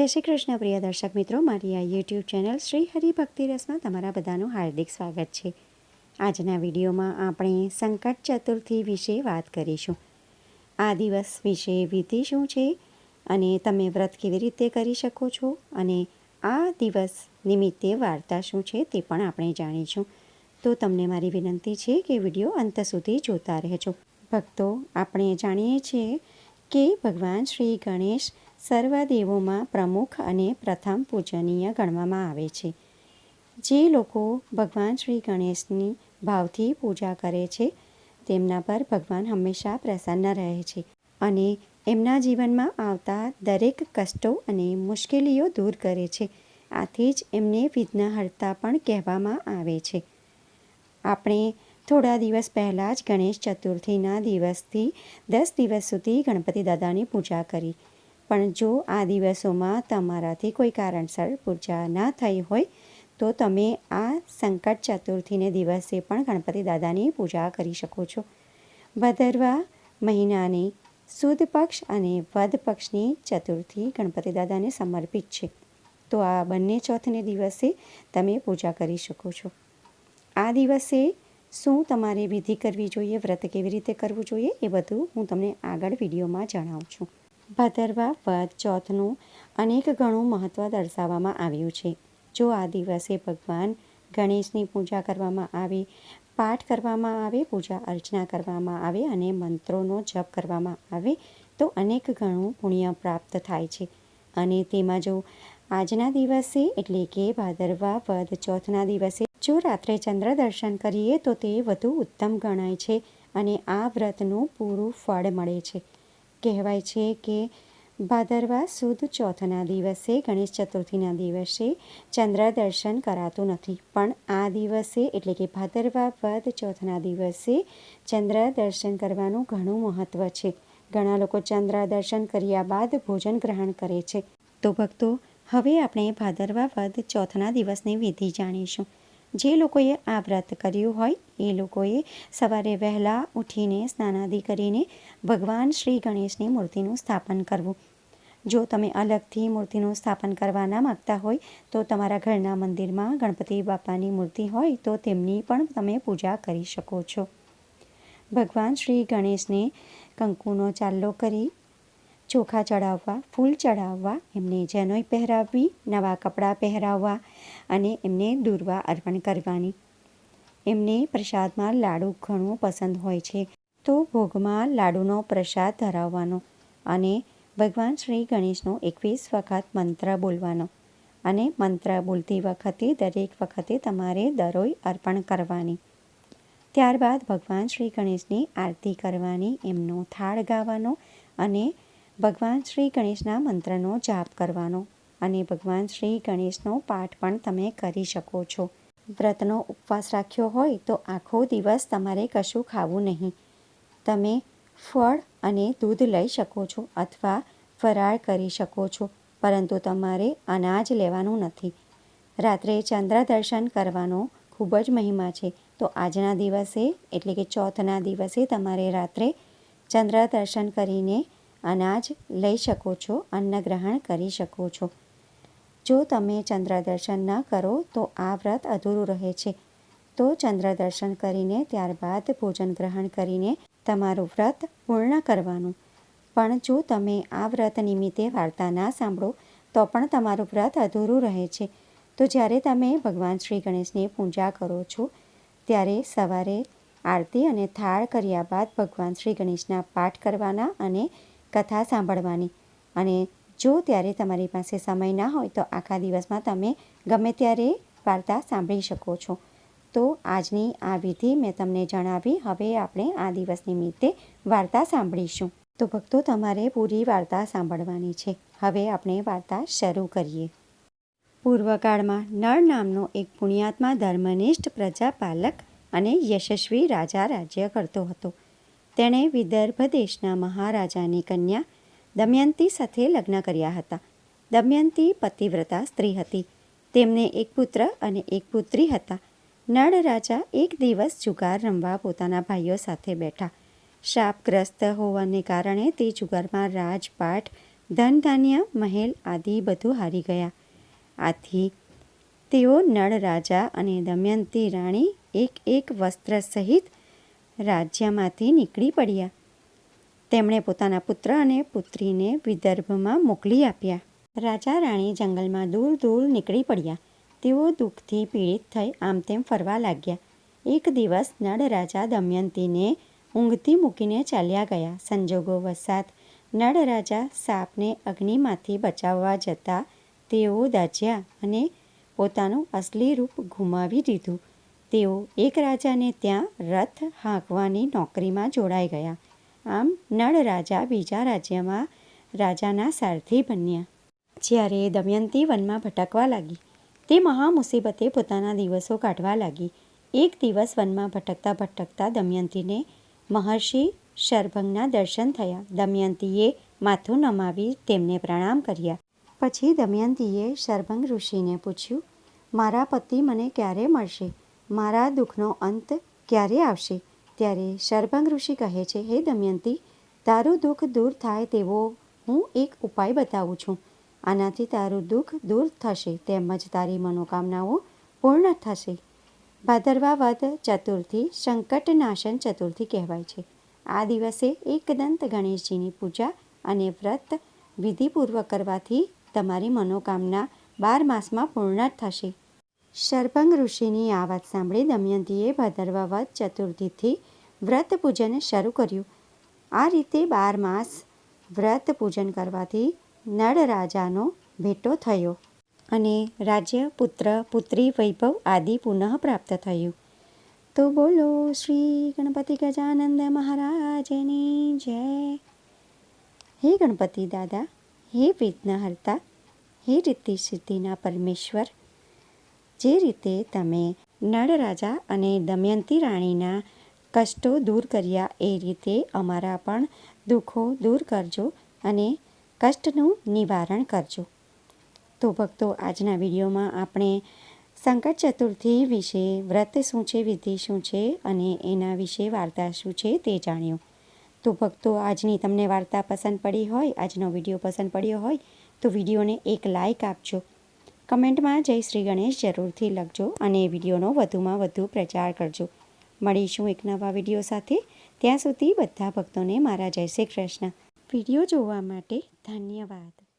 જય શ્રી કૃષ્ણ, પ્રિય દર્શક મિત્રો. મારી આ યુટ્યુબ ચેનલ શ્રી હરિભક્તિ રસમાં તમારા બધાનું હાર્દિક સ્વાગત છે. આજના વિડીયોમાં આપણે સંકટ ચતુર્થી વિશે વાત કરીશું. આ દિવસ વિશે વિધિ શું છે અને તમે વ્રત કેવી રીતે કરી શકો છો અને આ દિવસ નિમિત્તે વાર્તા શું છે તે પણ આપણે જાણીશું. તો તમને મારી વિનંતી છે કે વીડિયો અંત સુધી જોતા રહેજો. ભક્તો, આપણે જાણીએ છીએ કે ભગવાન શ્રી ગણેશ સર્વ દેવોમાં પ્રમુખ અને પ્રથમ પૂજનીય ગણવામાં આવે છે. જે લોકો ભગવાન શ્રી ગણેશની ભાવથી પૂજા કરે છે, તેમના પર ભગવાન હંમેશા પ્રસન્ન રહે છે અને એમના જીવનમાં આવતા દરેક કષ્ટો અને મુશ્કેલીઓ દૂર કરે છે. આથી જ એમને વિઘ્નહર્તા પણ કહેવામાં આવે છે. આપણે થોડા દિવસ પહેલાં જ ગણેશ ચતુર્થીના દિવસથી દસ દિવસ સુધી ગણપતિ દાદાની પૂજા કરી. પણ જો આ દિવસોમાં તમારાથી કોઈ કારણસર પૂજા ના થઈ હોય, તો તમે આ સંકટ ચતુર્થીને દિવસે પણ ગણપતિ દાદાની પૂજા કરી શકો છો. ભદરવા મહિનાની સુદ પક્ષ અને વદ પક્ષની ચતુર્થી ગણપતિ દાદાને સમર્પિત છે. તો આ બંને ચોથને દિવસે તમે પૂજા કરી શકો છો. આ દિવસે શું તમારે વિધિ કરવી જોઈએ, વ્રત કેવી રીતે કરવું જોઈએ એ બધું હું તમને આગળ વિડીયોમાં જણાવું છું. ભાદરવા વદ, ચોથનું અનેક ગણું મહત્ત્વ દર્શાવવામાં આવ્યું છે. જો આ દિવસે ભગવાન ગણેશની પૂજા કરવામાં આવે, પાઠ કરવામાં આવે, પૂજા અર્ચના કરવામાં આવે અને મંત્રોનો જપ કરવામાં આવે, તો અનેક ગણું પુણ્ય પ્રાપ્ત થાય છે. અને તેમાં જો આજના દિવસે એટલે કે ભાદરવા વદ, ચોથના દિવસે જો રાત્રે ચંદ્ર દર્શન કરીએ તો તે વધુ ઉત્તમ ગણાય છે અને આ વ્રતનું પૂરું ફળ મળે છે. કહેવાય છે કે ભાદરવા સુદ ચોથના દિવસે ગણેશ ચતુર્થીના દિવસે ચંદ્ર દર્શન કરાતું નથી. પણ આ દિવસે એટલે કે ભાદરવા વદ ચોથના દિવસે ચંદ્ર દર્શન કરવાનું ઘણું મહત્ત્વ છે. ઘણા લોકો ચંદ્ર દર્શન કર્યા બાદ ભોજન ગ્રહણ કરે છે. તો ભક્તો, હવે આપણે ભાદરવા વદ ચોથના દિવસની વિધિ જાણીશું. જે લોકોએ આ વ્રત કર્યું હોય, એ લોકોએ સવારે વહેલા ઉઠીને સ્નાનાદિ કરીને ભગવાન શ્રી ગણેશની મૂર્તિનું સ્થાપન કરવું. જો તમે અલગથી મૂર્તિનું સ્થાપન કરવા ના માગતા હોય, તો તમારા ઘરના મંદિરમાં ગણપતિ બાપાની મૂર્તિ હોય, તો તેમની પણ તમે પૂજા કરી શકો છો. ભગવાન શ્રી ગણેશને કંકુનો ચાલ્લો કરી ચોખા ચડાવવા, ફૂલ ચડાવવા, એમને જનોઈ પહેરાવવી, નવા કપડાં પહેરાવવા અને એમને દૂરવા અર્પણ કરવાની. એમને પ્રસાદમાં લાડુ ઘણું પસંદ હોય છે, તો ભોગમાં લાડુનો પ્રસાદ ધરાવવાનો અને ભગવાન શ્રી ગણેશનો એકવીસ વખત મંત્ર બોલવાનો અને મંત્ર બોલતી વખતે, દરેક વખતે તમારે દરોઈ અર્પણ કરવાની. ત્યારબાદ ભગવાન શ્રી ગણેશની આરતી કરવાની, એમનો થાળ ગાવાનો અને ભગવાન શ્રી ગણેશના મંત્રનો જાપ કરવાનો અને ભગવાન શ્રી ગણેશનો પાઠ પણ તમે કરી શકો છો. વ્રતનો ઉપવાસ રાખ્યો હોય તો આખો દિવસ તમારે કશું ખાવું નહીં. તમે ફળ અને દૂધ લઈ શકો છો અથવા ફરાળ કરી શકો છો, પરંતુ તમારે અનાજ લેવાનું નથી. રાત્રે ચંદ્ર દર્શન કરવાનો ખૂબ જ મહિમા છે. તો આજના દિવસે, એટલે કે ચોથના દિવસે તમારે રાત્રે ચંદ્ર દર્શન કરીને અનાજ લઈ શકો છો, અન્ન ગ્રહણ કરી શકો છો. જો તમે ચંદ્ર દર્શન ન કરો, તો આ વ્રત અધૂરું રહે છે. તો ચંદ્ર દર્શન કરીને ત્યારબાદ ભોજન ગ્રહણ કરીને તમારું વ્રત પૂર્ણ કરવાનું. પણ જો તમે આ વ્રત નિમિત્તે વાર્તા ના સાંભળો, તો પણ તમારું વ્રત અધૂરું રહે છે. તો જ્યારે તમે ભગવાન શ્રી ગણેશની પૂજા કરો છો, ત્યારે સવારે આરતી અને થાળ કર્યા બાદ ભગવાન શ્રી ગણેશના પાઠ કરવાના અને કથા સાંભળવાની. અને જો ત્યારે તમારી પાસે સમય ના હોય તો આખા દિવસમાં તમે ગમે ત્યારે વાર્તા સાંભળી શકો છો. તો આજની આ વિધિ મેં તમને જણાવી. હવે આપણે આ દિવસ નિમિત્તે વાર્તા સાંભળીશું. તો ભક્તો, તમારે પૂરી વાર્તા સાંભળવાની છે. હવે આપણે વાર્તા શરૂ કરીએ. પૂર્વકાળમાં નળ નામનો એક પુણ્યાત્મા ધર્મનિષ્ઠ પ્રજાપાલક અને યશસ્વી રાજા રાજ્ય કરતો હતો. તેણે વિદર્ભ દેશના મહારાજાની કન્યા દમયંતી સાથે લગ્ન કર્યા હતા. દમયંતી પતિવ્રતા સ્ત્રી હતી. તેમને એક પુત્ર અને એક પુત્રી હતા. નળ રાજા એક દિવસ જુગાર રમવા પોતાના ભાઈઓ સાથે બેઠા. શાપગ્રસ્ત હોવાને કારણે તે જુગારમાં રાજપાઠ ધન ધાન્ય મહેલ આદિ બધું હારી ગયા. આથી તેઓ નળ રાજા અને દમયંતી રાણી એક એક વસ્ત્ર સહિત રાજ્યમાંથી નીકળી પડ્યા. તેમણે પોતાના પુત્ર અને પુત્રીને વિદર્ભમાં મોકલી આપ્યા. રાજા રાણી જંગલમાં દૂર દૂર નીકળી પડ્યા. તેઓ દુઃખથી પીડિત થઈ આમ તેમ ફરવા લાગ્યા. એક દિવસ નળ રાજા દમયંતીને ઊંઘથી મૂકીને ચાલ્યા ગયા. સંજોગો વસાત નળ રાજા સાપને અગ્નિમાંથી બચાવવા જતા તેઓ દાજ્યા અને પોતાનું અસલી રૂપ ગુમાવી દીધું. તેઓ એક રાજાને ત્યાં રથ હાંકવાની નોકરીમાં જોડાઈ ગયા. આમ નળ રાજા બીજા રાજ્યમાં રાજાના સારથી બન્યા. જ્યારે દમયંતી વનમાં ભટકવા લાગી. તે મહા મુસીબતે પોતાના દિવસો કાઢવા લાગી. એક દિવસ વનમાં ભટકતા ભટકતા દમયંતીને મહર્ષિ શરભંગના દર્શન થયા. દમયંતીએ માથું નમાવી તેમને પ્રણામ કર્યા. પછી દમયંતીએ શરભંગ ઋષિને પૂછ્યું, મારા પતિ મને ક્યારે મળશે? મારા દુઃખનો અંત ક્યારે આવશે? ત્યારે શરભંગ ઋષિ કહે છે, હે દમયંતી, તારું દુઃખ દૂર થાય તેવો હું એક ઉપાય બતાવું છું. આનાથી તારું દુઃખ દૂર થશે, તેમજ તારી મનોકામનાઓ પૂર્ણ થશે. ભાદરવા વદ ચતુર્થી, સંકટનાશન ચતુર્થી કહેવાય છે. આ દિવસે એકદંત ગણેશજીની પૂજા અને વ્રત વિધિપૂર્વક કરવાથી તમારી મનોકામના બાર માસમાં પૂર્ણ થશે. શરભંગ ઋષિની આ વાત સાંભળી દમયંતીએ ભાદરવા વધ ચતુર્થીથી વ્રત પૂજન શરૂ કર્યું. આ રીતે બાર માસ વ્રત પૂજન કરવાથી નળ રાજાનો ભેટો થયો અને રાજ્ય, પુત્ર, પુત્રી, વૈભવ આદિ પુનઃ પ્રાપ્ત થયું. તો બોલો શ્રી ગણપતિ ગજાનંદ મહારાજની જય. હે ગણપતિ દાદા, હે વિઘ્નહર્તા, હે રીતિ સિદ્ધિના પરમેશ્વર જે રીતે તમે નળ રાજા અને દમયંતી રાણીના કષ્ટો દૂર કર્યા એ રીતે અમારા પણ દુઃખો દૂર કરજો અને કષ્ટનું નિવારણ કરજો. તો ભક્તો, આજના વિડીયોમાં આપણે સંકટ ચતુર્થી વિશે, વ્રત શું છે, વિધિ શું છે અને એના વિશે વાર્તા શું છે તે જાણ્યું. તો ભક્તો, આજની તમને વાર્તા પસંદ પડી હોય, આજનો વીડિયો પસંદ પડ્યો હોય, તો વિડીયોને એક લાઇક આપજો. કમેન્ટમાં જય શ્રી ગણેશ જરૂરથી લખજો અને વિડીયોનો વધુમાં વધુ પ્રચાર કરજો. મળીશું એક નવા વીડિયો સાથે. ત્યાં સુધી બધા ભક્તોને મારા જય શ્રી કૃષ્ણ. વીડિયો જોવા માટે ધન્યવાદ.